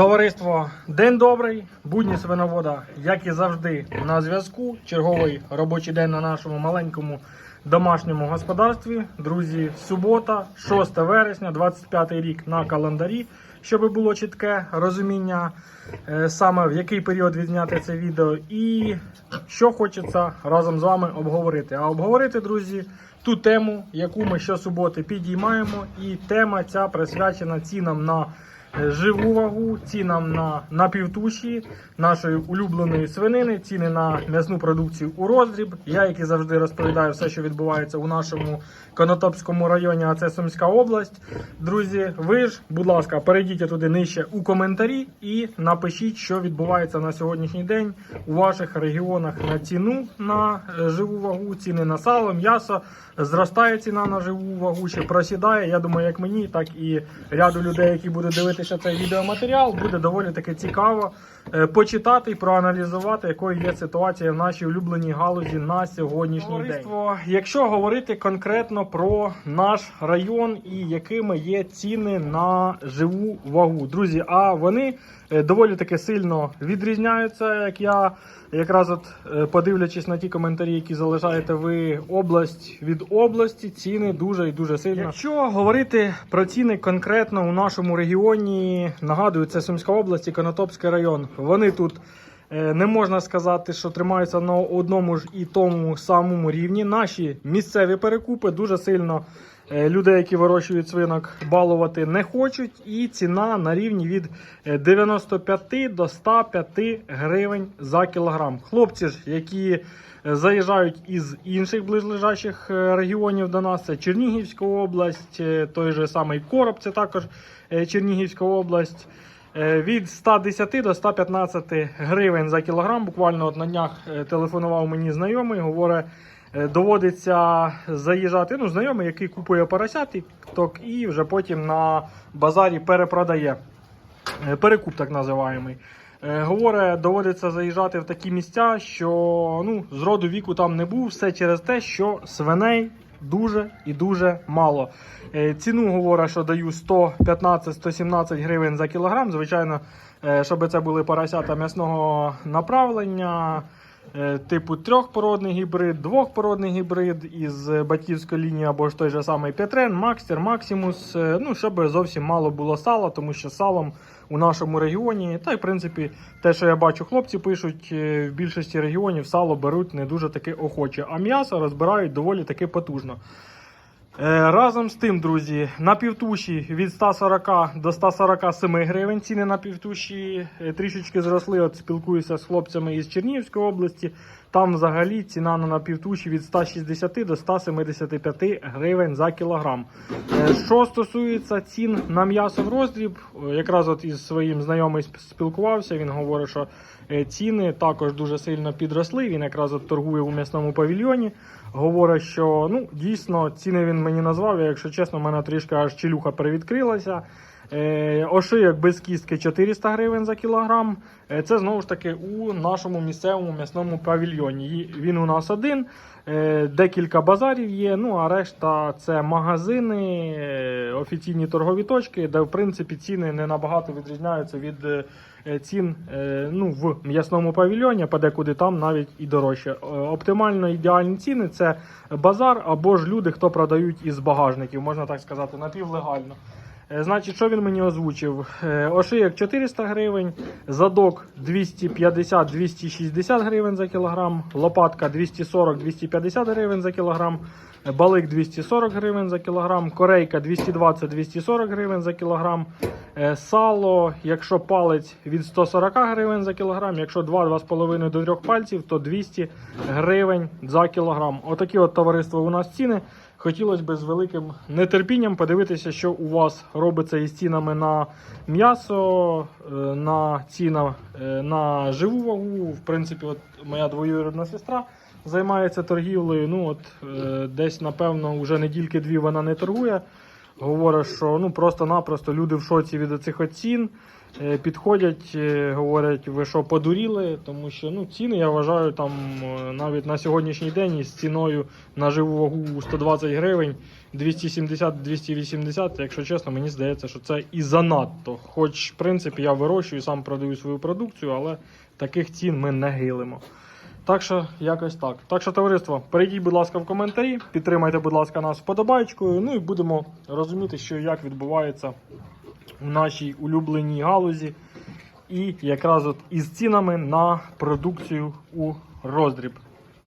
Товариство, день добрий, будні свиновода, як і завжди, на зв'язку. Черговий робочий день на нашому маленькому домашньому господарстві. Друзі, субота, 6 вересня, 25 рік на календарі, щоб було чітке розуміння, е, саме в який період відзняти це відео, і що хочеться разом з вами обговорити. А обговорити, друзі, ту тему, яку ми щосуботи підіймаємо, і тема ця присвячена цінам на живу вагу, цінам на напівтуші нашої улюбленої свинини, ціни на м'ясну продукцію у роздріб. Я, як і завжди, розповідаю все, що відбувається у нашому Конотопському районі, а це Сумська область. Друзі, ви ж, будь ласка, перейдіть туди нижче у коментарі і напишіть, що відбувається на сьогоднішній день у ваших регіонах на ціну на е, живу вагу, ціни на сало, м'ясо. Зростає ціна на живу вагу чи просідає. Я думаю, як мені, так і ряду людей, які будуть дивитися цей відеоматеріал, буде доволі таки цікаво е, почитати і проаналізувати, якою є ситуація в нашій улюбленій галузі на сьогоднішній день. Якщо говорити конкретно про наш район і якими є ціни на живу вагу, друзі, а вони е, доволі таки сильно відрізняються, як я якраз от е, подивлячись на ті коментарі, які залишаєте ви область від області, ціни дуже і дуже сильно. Якщо говорити про ціни конкретно у нашому регіоні, нагадую, це Сумська область Конотопський район. Вони тут. е, Не можна сказати, що тримаються на одному ж і тому самому рівні. Наші місцеві перекупи дуже сильно людей, які вирощують свинок, балувати не хочуть. І ціна на рівні від е, 95 до 105 гривень за кілограм. Хлопці ж, які е, заїжджають із інших ближлежащих е, регіонів до нас, це Чернігівська область, е, той же самий Короб, це також е, Чернігівська область. Е, Від 110 до 115 гривень за кілограм. Буквально от на днях е, телефонував мені знайомий, говорить, е, доводиться заїжджати. Ну, знайомий, який купує поросяток і вже потім на базарі перепродає. Е, Перекуп так називаємий. Е, Говорить, доводиться заїжджати в такі місця, що ну, з роду віку там не був. Все через те, що свиней дуже і дуже мало. Е, Ціну говорить, що даю 115-117 гривень за кілограм. Звичайно, е, щоб це були поросята м'ясного направлення. Е, Типу трьохпородний гібрид, двохпородний гібрид із батьківської лінії або ж той же самий Петрен, Макстер, Максимус. е, Ну, щоб зовсім мало було сала, тому що салом у нашому регіоні, та й в принципі, те, що я бачу, хлопці пишуть, е, в більшості регіонів сало беруть не дуже таки охоче, а м'ясо розбирають доволі таки потужно. Е, Разом з тим, друзі, на півтуші від 140 до 147 гривень. Ціни на півтуші е, трішечки зросли. От спілкуюся з хлопцями із Чернігівської області. Там взагалі ціна на напівтуші від 160 до 175 гривень за кілограм. Е, Що стосується цін на м'ясо в роздріб, е, якраз от із своїм знайомим спілкувався. Він говорить, що е, ціни також дуже сильно підросли. Він якраз от торгує у м'ясному павільйоні. Говорить, що ну дійсно ціни він мені назвав. Якщо чесно, в мене трішки аж челюха привідкрилася. Е, ошийок без кістки 400 гривень за кілограм. Е, це знову ж таки у нашому місцевому м'ясному павільйоні. Він у нас один. Е, Декілька базарів є. Ну а решта це магазини, офіційні торгові точки, де в принципі ціни не набагато відрізняються від цін ну, в м'ясному павільйоні, подекуди там навіть і дорожче. Оптимально ідеальні ціни це базар або ж люди, хто продають із багажників, можна так сказати, напівлегально. Е, Значить, що він мені озвучив? Е, Ошиєк 400 гривень, задок 250-260 гривень за кілограм, лопатка 240-250 гривень за кілограм, балик 240 гривень за кілограм, корейка 220-240 гривень за кілограм, е, сало, якщо палець від 140 гривень за кілограм, якщо 2-2,5 до 3 пальців, то 200 гривень за кілограм. Отакі от товариство у нас ціни. Хотілося б з великим нетерпінням подивитися, що у вас робиться із цінами на м'ясо, е, на ціна е, на живу вагу. В принципі, от моя двоюрідна сестра займається торгівлею. Ну от е, десь, напевно, вже недільки-дві вона не торгує. Говорить, що ну просто-напросто люди в шоці від цих оцін. Е, Підходять, е, говорять, ви що подуріли, тому що ну, ціни, я вважаю, там е, навіть на сьогоднішній день із ціною на живу вагу 120 гривень, 270-280, якщо чесно, мені здається, що це і занадто. Хоч, в принципі, я вирощую, сам продаю свою продукцію, але таких цін ми не гилимо. Так що якось так. Так що, товариство, перейдіть, будь ласка, в коментарі, підтримайте, будь ласка, нас вподобайкою. Ну і будемо розуміти, що і як відбувається в нашій улюбленій галузі. І якраз от із цінами на продукцію у роздріб.